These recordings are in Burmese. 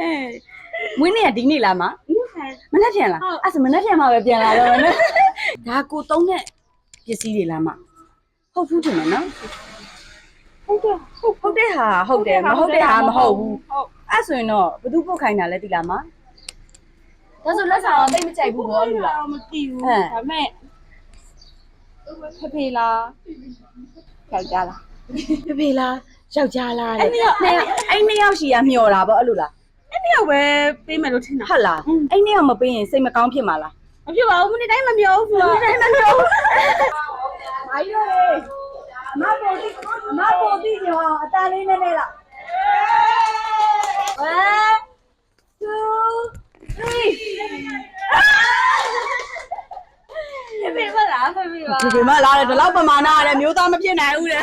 အဲမွေးနေ့ကဒီနေ့လားမဟုတ်ကဲ့မနှက်ပြန်လားဟုတ်အဲ့ဆိုမနှက်ပြန်မှပဲပြန်လာတော့မယ်နော်ဒါကိုသုံးတဲ့ပစ္စည်းတွေလားမဟုတ်ဘူးတင်မယ်နော်ဟုတ်တယ်ဟုတ်ဟုတ်တဲ့ဟာဟုတ်တယ်မဟုတ်တဲ့ဟာမဟုတ်ဘူးဟုတ်အဲ့ဆိုရင်တော့ဘသူပုတ်ခိုင်းတာလဲဒီလားမဒါဆိုလက်ဆောင်တော့တိတ်မကြိုက်ဘူးဘောလူလားမသိဘူးဟမ်ဒါမဲ့ဖဖေလားကြောက်ကြလားဖေဖေလား ယောက်ျားလားအဲ့နှစ်ယောက်နှစ်ယောက်အဲ့နှစ်ယောက်ရှိရမျောတာပေါ့အဲ့လိုလားအဲ့နှစ်ယောက်ပဲပေးမယ်လို့ထင်တာဟုတ်လားအဲ့နှစ်ယောက်မပေးရင်စိတ်မကောင်းဖြစ်မှာလားမဖြစ်ပါဘူးမနေ့တိုင်းမပြောဘူးဆိုတော့အဲ့မပြောဘူးဘာလို့လဲအမပေါ်တိအမပေါ်တိညောအတန်လေးနဲ့နဲ့လား one two three ဖဖေမလားဖဖေပါ ဒီပေမဲ့လာတယ်ဒီလောက်ပမာဏရတယ်မျိုးသားမဖြစ်နိုင်ဘူးတဲ့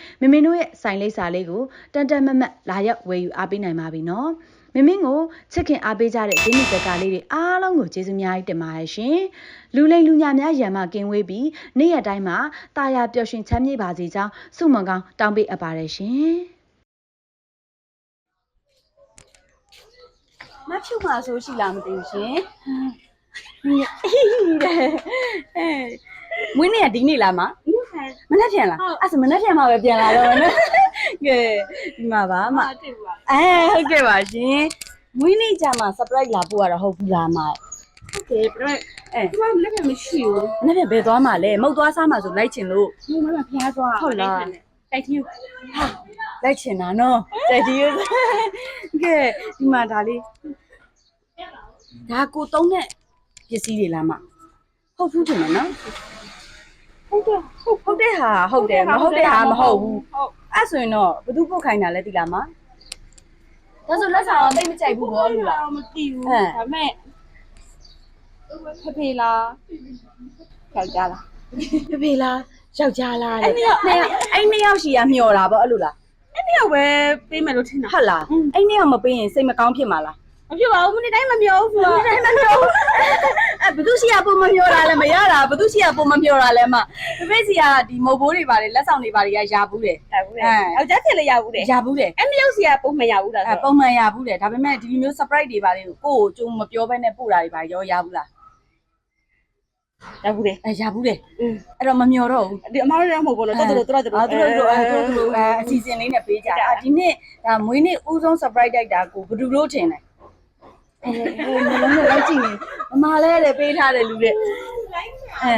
မမင်းတို့ရဲ့ဆိုင်လိပ်စာလေးကိုတန်တန်မတ်မတ်လာရောက်ဝယ်ယူအားပေးနိုင်ပါပြီနော်မမင်းကိုချစ်ခင်အားပေးကြတဲ့ဂျင်းနီဘက်ကလေးတွေအားလုံးကိုကျေးဇူးများကြီးတင်ပါတယ်ရှင်လူလိမ်လူညာများရံမကင်းဝေးပြီးနေ့ရက်တိုင်းမှာတာယာပျော်ရွှင်ချမ်းမြေ့ပါစေကြောင်းဆုမွန်ကောင်းတောင်းပေးအပ်ပါတယ်ရှင်မဖြူမှာဆိုရှိလားမသိဘူးရှင်အဲမွေးနေ့ကဒီနေ့လားမဟုတ်ကဲ့ မနှက်ပြန်လားဟုတ်အဲ့ဆိုမနှက်ပြန်မှပဲပြန်လာတော့မယ်နော်ကဲဒီမှာပါမမတွေ့ဘူးပါအဲဟုတ်ကဲ့ပါရှင်မွေးနေ့ကြမှာ surprise လာပို့ရတာဟုတ်ဘူးလားမဟုတ်ကဲ့ပြတော့အဲဒီမှာလည်းမရှိဘူးမနှက်ပြန်ဘယ်သွားမှာလဲမုတ်သွားစားမှာဆိုလိုက်ချင်လို့ဒီမှာဖျားသွားဟုတ်လားတိုက်ချင်းလိုက်ချင်တာနော်တိုက်ဒီကဲဒီမှာဒါလေးဒါကိုသုံးတဲ့ပစ္စည်းတွေလားမဟုတ်ဘူးတင်မယ်နော် ဟုတ်တယ်ဟုတ်ဟုတ်တဲ့ဟာဟုတ်တယ်မဟုတ်တဲ့ဟာမဟုတ်ဘူးဟုတ်အဲ့ဆိုရင်တော့ဘသူပုတ်ခိုင်းတာလဲဒီလားမဒါဆိုလက်ဆောင်တော့တိတ်မကြိုက်ဘူးဘောလူလားမသိဘူးဟမ်ဒါမဲ့ဖဖေလားကြောက်ကြလားဖေဖေလားယောက်ျားလားအဲ့နှစ်ယောက်နှစ်ယောက်အဲ့နှစ်ယောက်ရှိရမျောတာပေါ့အဲ့လိုလားအဲ့နှစ်ယောက်ပဲပေးမယ်လို့ထင်တာဟုတ်လားအဲ့နှစ်ယောက်မပေးရင်စိတ်မကောင်းဖြစ်မှာလားမဖြစ်ပါဘူးမနေ့တိုင်းမပြောဘူးဆိုတော့အဲ့မပြောဘူးအဲ့ ဘသူရှိရပုံမမျောတာလဲမရတာဘသူရှိရပုံမမျောတာလဲမဖေဖေစီကဒီမုတ်ဘိုးတွေပါတယ်လက်ဆောင်တွေပါတယ်ရရဘူးတယ်ရဘူးလေယောက်ျားချက်လည်းရဘူးလေရဘူးတယ်အဲ့နှစ်ယောက်စီကပုံမရဘူးလားအဲပုံမှန်ရဘူးတယ်ဒါပေမဲ့ဒီလိုမျိုး surprise တွေပါတယ်ကိုကိုကိုကျုံမပြောဘဲနဲ့ပို့တာတွေပါရောရဘူးလားရဘူးလေအဲရဘူးတယ်อืมအဲ့တော့မမျောတော့ဘူးဒီအမားတို့လည်းမဟုတ်ဘူးလို့တော်တော်တော်တော်အာသူတို့တို့အဲသူတို့တို့အဲအစီအစဉ်လေးနဲ့ပေးကြတာအာဒီနေ့ဒါမွေးနေ့ဦးဆုံး surprise တိုက်တာကိုဘယ်သူလို့ထင်လဲ အဲအဲမလုံးနဲ့လိုက်ကြည့်နေမမလဲတဲ့ပေးထားတယ်လူတဲ့အဲ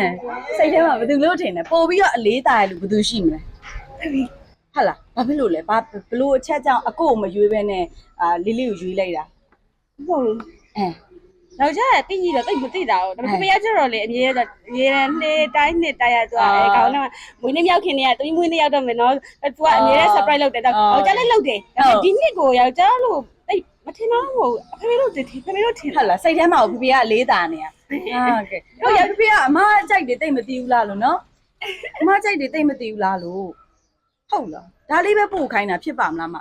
စိတ်ထဲမှာဘယ်သူလို့ထင်လဲပို့ပြီးတော့အလေးတာရလူဘယ်သူရှိမလဲဟုတ်လားဘာဖြစ်လို့လဲဘာဘလို့အချက်ကြောင့်အကိုကိုမရွေးပဲနဲ့အာလေးလေးကိုရွေးလိုက်တာဟုတ်ဘူးအဲနောက်ကျရင်တိကြီးတော့တိတ်မသိတာတော့ဒါပေမဲ့ဖေကကျတော့လေအမြဲတမ်းအမြဲတမ်းနေ့တိုင်းနှစ်တိုင်းရသွားအဲကောင်းတော့မွေးနေ့မြောက်ခင်တည်းကတမီးမွေးနေ့ရောက်တော့မယ်နော်သူကအမြဲတမ်း surprise လုပ်တယ်တော့ယောက်ျားလည်းလုပ်တယ်ဒီနှစ်ကိုယောက်ျားလို့တိတ် မထင်တော့ဘူးအဖေတို့တင်ဖေတို့ထင်ဟုတ်လားစိတ်ထဲမှာကိုဖေဖေကလေးတာနေရအာကဲဟုတ်ရဖေဖေကအမအကြိုက်တွေတိတ်မသိဘူးလားလို့နော်အမအကြိုက်တွေတိတ်မသိဘူးလားလို့ဟုတ်လားဒါလေးပဲပို့ခိုင်းတာဖြစ်ပါမလားမ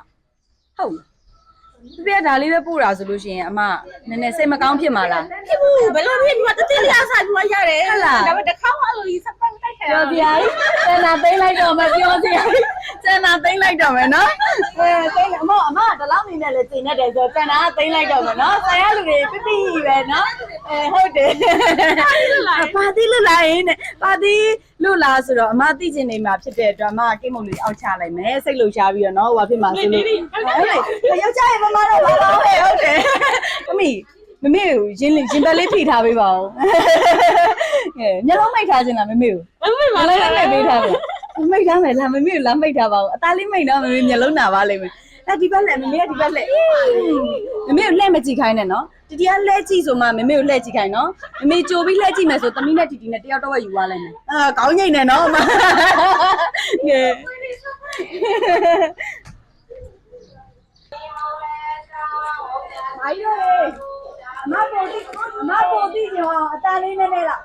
ဟုတ်လား ဖေဖေကဒါလေးပဲပို့တာဆိုလို့ရှိရင်အမနည်းနည်းစိတ်မကောင်းဖြစ်မှာလားဖြစ်ဘူးဘယ်လိုဖြစ်ဒီမှာတတိယဆိုင်ပြီးရတယ်ဟုတ်လားဒါပေမဲ့တစ်ခါမှအဲ့လိုကြီး surprise တိုက်ခဲ့ပြောပြရီကျန်တာသိမ့်လိုက်တော့မပြောစရာကျန်တာသိမ့်လိုက်တော့မယ်နော်အဲသိမ့်အမအမကဒီလောက်နေနဲ့လေတင်နေတယ်ဆိုကျန်တာသိမ့်လိုက်တော့မယ်နော်ဆိုင်ရလူတွေပြပြပဲနော်အဲဟုတ်တယ်ပါတိလွတ်လာရင်ပါတိ လွတ်လာဆိုတော့အမသိချင်နေမှာဖြစ်တဲ့အတွက်အမကိတ်မုံလေးအောက်ချလိုက်မယ်စိတ်လှုပ်ရှားပြီးတော့နော်ဟိုဘာဖြစ်မှာဆိုလို့ဟုတ်လေယောက်ျားရဲ့မမတော့ဘာလို့လဲဟုတ်တယ်အမေမမေကိုရင်ရင်ဘက်လေးထိထားပေးပါဦး။ကဲမျက်လုံးမိတ်ထားခြင်းလားမမေကိုမမေ။မျက်လုံးမိတ်ပေးထားမယ်။မိတ်ထားမယ်လားမမေကိုလာမိတ်ထားပါဦး။အသားလေးမိတ်တော့မမေမျက်လုံးနာပါလိမ့်မယ်။ အဲဒီဘက်လက်မမေကဒီဘက်လက်။မမေကိုလှည့်မကြည့်ခိုင်းနဲ့နော်။တီတီကလှည့်ကြည့်ဆိုမှမမေကိုလှည့်ကြည့်ခိုင်းနော်။မမေကြိုပြီးလှည့်ကြည့်မယ်ဆိုသမီးနဲ့တီတီနဲ့တယောက်တော့ဝက်ယူသွားလိုက်မယ်။အာကောင်းငိမ့်နေနော်အမ။ကဲမိုင်းရောမပေါ်တိမပေါ်တိညောအသားလေးနဲ့နဲ့လား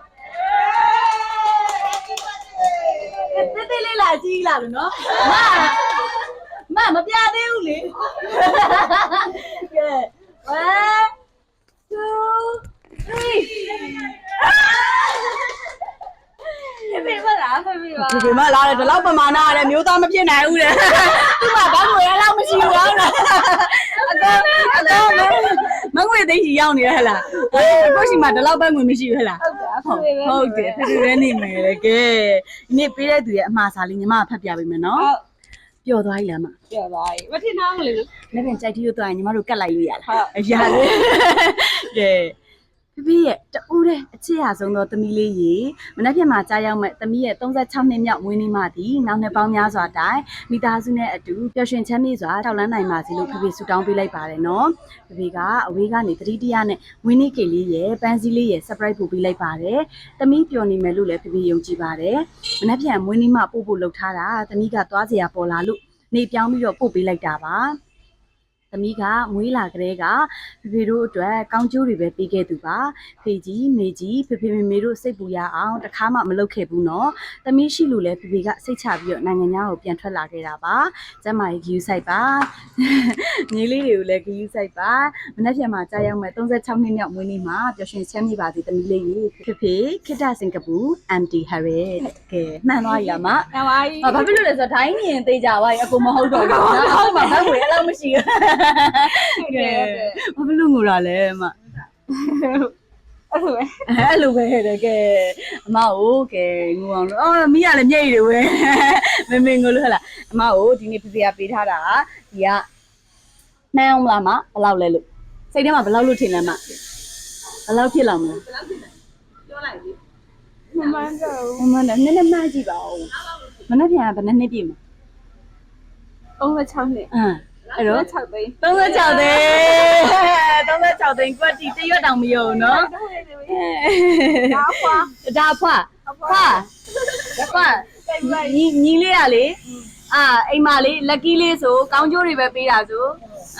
တေးသေးလေးလာကြီးလာလို့နော်မ မမပြသေးဘူးလေကဲ1 2ဖေမလားဖေမပါ3ဒီမှာလာတယ်ဒီလောက်ပမာဏရတယ်မျိုးသားမဖြစ်နိုင်ဘူးတဲ့သူ့မှာဘာငွေရလောက်မရှိဘူးဟုတ်လားအတော့အတော့မငွေသိရှိရောက်နေရဟလားအခုရှိမှဒီလောက်ပဲငွေမရှိဘူးဟလားဟုတ်တယ်ဖေပဲဟုတ်တယ်ဖေဖေပဲနေမယ်လေကဲဒီနေ့ပေးတဲ့သူရဲ့အမှားစာလေးညီမဖတ်ပြပေးမယ်နော်ဟုတ် ပျော်သွားပြီလားမပြောပါပြီမထင်တော့ဘူးလေနော်နေ့ပြန်ကြိုက်တီးလို့တော့ညီမတို့ကတ်လိုက်လို့ရလားဟုတ်အရာလေကဲ ဖေဖေရဲ့တူတဲ့အချစ်ရဆုံးသောသမီးလေးရေမနေ့ပြန်မှာကြားရောက်မဲ့သမီးရဲ့36နှစ်မြောက်မွေးနေ့မှသည်နောက်နှစ်ပေါင်းများစွာတိုင်မိသားစုနဲ့အတူပျော်ရွှင်ချမ်းမြေ့စွာထောက်လန်းနိုင်ပါစေလို့ဖေဖေဆုတောင်းပေးလိုက်ပါတယ်နော်ဖေဖေကအဝေးကနေသတိတရားနဲ့မွေးနေ့ကိတ်လေးရဲ့ပန်းစည်းလေးရဲ့ surprise ပို့ပေးလိုက်ပါတယ်သမီးပျော်နေမယ်လို့လည်းဖေဖေယုံကြည်ပါတယ်မနေ့ပြန်မွေးနေ့မှပို့ဖို့လုပ်ထားတာသမီးကသွားစရာပေါ်လာလို့နေပြောင်းပြီးတော့ပို့ပေးလိုက်တာပါ သမီးကမွေးလာကလေးကဖေဖေတို့အတွက်ကောင်းကျိုးတွေပဲပေးခဲ့သူပါဖေကြီးမေကြီးဖေဖေမေမေတို့စိတ်ပူရအောင်တခါမှမလုပ်ခဲ့ဘူးနော်သမီးရှိလို့လဲဖေဖေကစိတ်ချပြီးတော့နိုင်ငံသားကိုပြန်ထွက်လာခဲ့တာပါကျမကြီးဂယူဆိုင်ပါမြေးလေးတွေကိုလည်းဂယူဆိုင်ပါမနေ့ပြန်မှာကြာရောက်မဲ့36နှစ်မြောက်မွေးနေ့မှာပျော်ရွှင်ချမ်းမြေ့ပါစေသမီးလေးရေဖေဖေခိတ္တစင်ကာပူ MD Harriet ကဲမှန်သွားပြီလားမကပါပြီ။ဘာဖြစ်လို့လဲဆိုတော့ဒိုင်းမြင်သေးကြပါရဲ့အကူမဟုတ်တော့ဘူး။နော်။ဟုတ်မှာဘတ်ဝေအဲ့လိုမရှိဘူး။ကဲ။ဘာဖြစ်လို့ငိုတာလဲအမအဲ့လိုပဲ။အဲ့လိုပဲတဲ့ကဲ။အမကိုကဲငိုအောင်လို့အော်မိရလည်းမျက်ရည်တွေဝဲ။မမေငိုလို့ဟဲ့လား။အမကိုဒီနေ့ဖေဖေကပေးထားတာဒီကနှမ်းအောင်မလားမဘယ်လောက်လဲလို့စိတ်ထဲမှာဘယ်လောက်လို့ထင်လဲမဘယ်လောက်ဖြစ်လောက်မလဲမမှန်တော့မမနဲ့နည်းနည်းမှန်းကြည့်ပါဦးမနေ့ပြန်ကဘယ်နှစ်နှစ်ပြည့်မလဲ36နှစ်အင်း အဲ့တော့36သိန်း36သိန်း36သိန်းကွက်တီတရွတ်တောင်မယုံနော်ဒါဖွာဒါဖွာဖွာဖွာညီညီလေးရလေအာအိမ်မလေးလက်ကီးလေးဆိုကောင်းကျိုးတွေပဲပေးတာဆို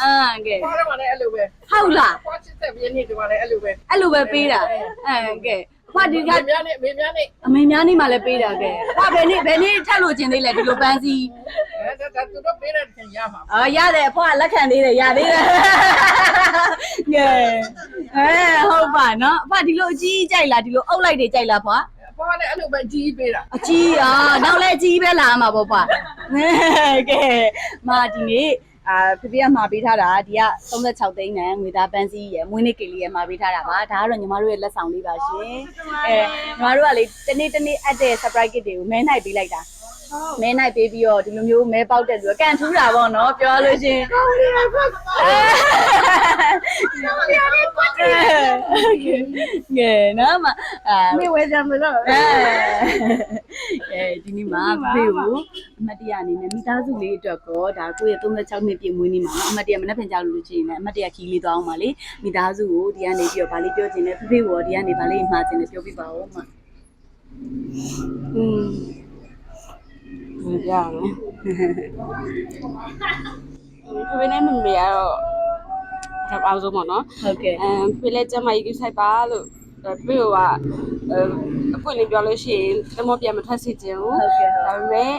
အာကဲဘာလို့မလဲအဲ့လိုပဲဟုတ်လားပွားချစ်တဲ့ပြင်းနေဒီမှာလည်းအဲ့လိုပဲအဲ့လိုပဲပေးတာအဲကဲ ဖွာဒီကအမေများနဲ့အမေများနဲ့အမေများနေမှလည်းပေးတာကဲဖွာဘယ်နေ့ဘယ်နေ့ထက်လို့ခြင်းသေးလဲဒီလိုပန်းစီအဲဒါဒါသူတို့ပေးတဲ့ထင်ရမှာအာရတယ်အဖွာလက်ခံသေးတယ်ရသေးတယ်ကဲအဲဟုတ်ပါနော်အဖွာဒီလိုအကြီးကြိုက်လားဒီလိုအုပ်လိုက်တွေကြိုက်လားဖွာပွားလည်းအဲ့လိုပဲကြီးပေးတာအကြီးอ่ะနောက်လဲအကြီးပဲလာမှာပေါ့ဖွာကဲမာဒီနေ့ အာဖေဖေကမှာပေးထားတာဒီက36သိန်းနဲ့ငွေသားပန်းစည်းရယ်မွေးနေ့ကိတ်လေးရယ်မှာပေးထားတာပါဒါကတော့ညီမတို့ရဲ့လက်ဆောင်လေးပါရှင်အဲညီမတို့ကလေတနေ့တနေ့အပ်တဲ့ surprise gift တွေကိုမဲနိုင်ပေးလိုက်တာ မဲနိုင်ပေးပြီးတော့ဒီလိုမျိုးမဲပေါက်တဲ့သူကကန်ထူးတာပေါ့နော်ပြောရလို့ရှရင်ငယ်နော်မအာမေဝဲကြမလို့အဲဒီနေ့မှာဖေကိုအမတ်တရအနေနဲ့မိသားစုလေးအတွက်ကောဒါကိုယ့်ရဲ့36နှစ်ပြည့်မွေးနေ့မှာနော်အမတ်တရမနှက်ဖင်ကြလို့လို့ရှိရင်လည်းအမတ်တရခီးလေးသွားအောင်ပါလေမိသားစုကိုဒီကနေပြီးတော့ဗာလေးပြောချင်တယ်ဖေဖေကိုဒီကနေဗာလေးမှာချင်တယ်ပြောပြပါဦးမอืม ဘယ်ကြောင်လဲဖေနဲ့မမေကတော့ဆက်အောင်ဆုံးပေါ့နော်ဟုတ်ကဲ့အမ်ဖေလက်ကျမကြီးကိဆိုင်ပါလို့ဖေကအပွင့်လေးပြောလို့ရှိရင်တမောပြန်မထွက်စေချင်ဘူးဟုတ်ကဲ့ဒါပေမဲ့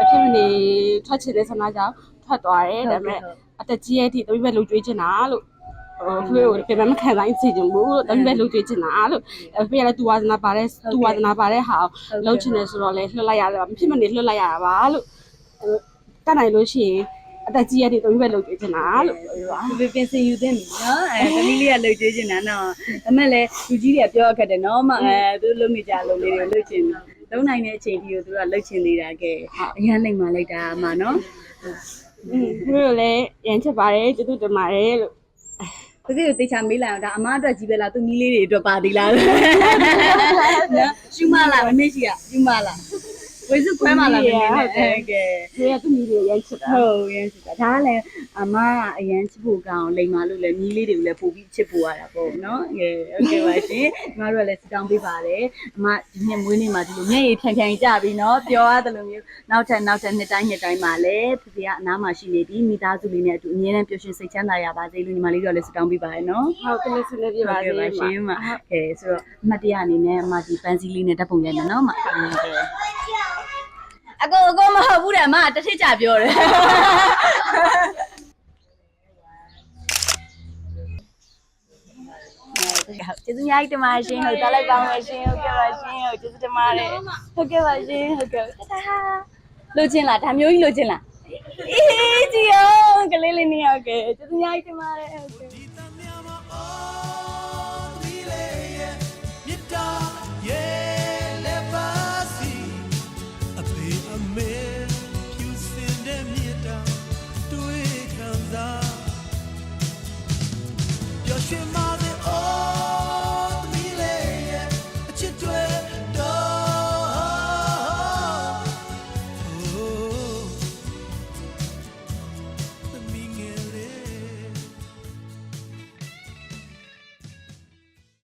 အဖြစ်မနေထွက်ချင်တဲ့ဆန္ဒကြောင့်ထွက်သွားတယ်ဒါပေမဲ့အတက်ကြီးရဲ့အထိတပိပဲလှုပ်ကြွေးချင်တာလို့ ဟိုဖေကိုပြန်မခံနိုင်စေချင်ဘူးလို့တပိပဲလှုပ်ကြွေးချင်တာလို့ဖေကလည်းသူဝါသနာပါတဲ့သူဝါသနာပါတဲ့ဟာကိုလှုပ်ချင်တယ်ဆိုတော့လေလွှတ်လိုက်ရတယ်မဖြစ်မနေလွှတ်လိုက်ရတာပါလို့တတ်နိုင်လို့ရှိရင်အတက်ကြီးရဲ့အထိတပိပဲလှုပ်ကြွေးချင်တာလို့ပြောပါဖေဖေပင်စင်ယူသင့်ပြီနော်အဲသမီးလေးကလှုပ်ကြွေးချင်တာနော်အမေလည်းလူကြီးတွေကပြောခက်တယ်နော်မအဲသူလုံနေကြလုံလေးတွေလှုပ်ချင်တယ်လုံနိုင်တဲ့အချိန်ကြီးကိုသူကလှုပ်ချင်နေတာကဲအရန်လိမ့်မှလိုက်တာမှနော်อืมဖေကိုလည်းရမ်းချက်ပါတယ်ကျေးဇူးတင်ပါတယ်လို့ ဖေဖေကိုတေချာမေးလိုက်အောင်ဒါအမအတွက်ကြီးပဲလားသူမီးလေးတွေအတွက်ပါသေးလားနော်ရှူမလားမမေ့ရှိရရှူမလား ဝေစုခွဲပါလားခင်ဗျာဟုတ်ကဲ့သူကသူ့မိတွေရိုက်ချစ်တာဟုတ်ရိုက်ချစ်တာဒါကလည်းအမအရန်ချစ်ဖို့ကောင်းလိမ်မာလို့လည်းမိလေးတွေကိုလည်းပို့ပြီးချစ်ဖို့ရတာပေါ့နော်ကဲဟုတ်ကဲ့ပါရှင်ညီမတို့ကလည်းစတောင်းပေးပါတယ်အမဒီနေ့မွေးနေ့မှာဒီလိုမျက်ရည်ဖြန်ဖြန်ကြပြီနော်ပြောရတယ်လို့မျိုးနောက်ထပ်နောက်ထပ်နှစ်တိုင်းနှစ်တိုင်းမှာလည်းဖေဖေကအနားမှာရှိနေပြီးမိသားစုလေးနဲ့အတူအမြဲတမ်းပျော်ရွှင်စိတ်ချမ်းသာရပါစေလို့ညီမလေးတို့လည်းစတောင်းပေးပါတယ်နော်ဟုတ်ကဲ့ဆုလည်းပြပါစေရှင်မကဲဆိုတော့အမတ်တရအနေနဲ့အမဒီပန်းစည်းလေးနဲ့ဓာတ်ပုံရိုက်မယ်နော်မဟုတ်ကဲ့ အကိုအကိုမဟုတ်ဘူးတဲ့အမတစ်ထစ်ကြပြောတယ်ကျေးဇူးများကြီးတင်ပါရှင်ဟုတ်တားလိုက်ပါမယ်ရှင်ဟုတ်ကဲ့ပါရှင်ဟုတ်ကျေးဇူးတင်ပါတယ်ဟုတ်ကဲ့ပါရှင်ဟုတ်ကဲ့တာတာလိုချင်လားဒါမျိုးကြီးလိုချင်လားအေးကြည့်အောင်ကလေးလေးနေဟုတ်ကဲ့ကျေးဇူးများကြီးတင်ပါတယ်ဟုတ်ကဲ့ się ma.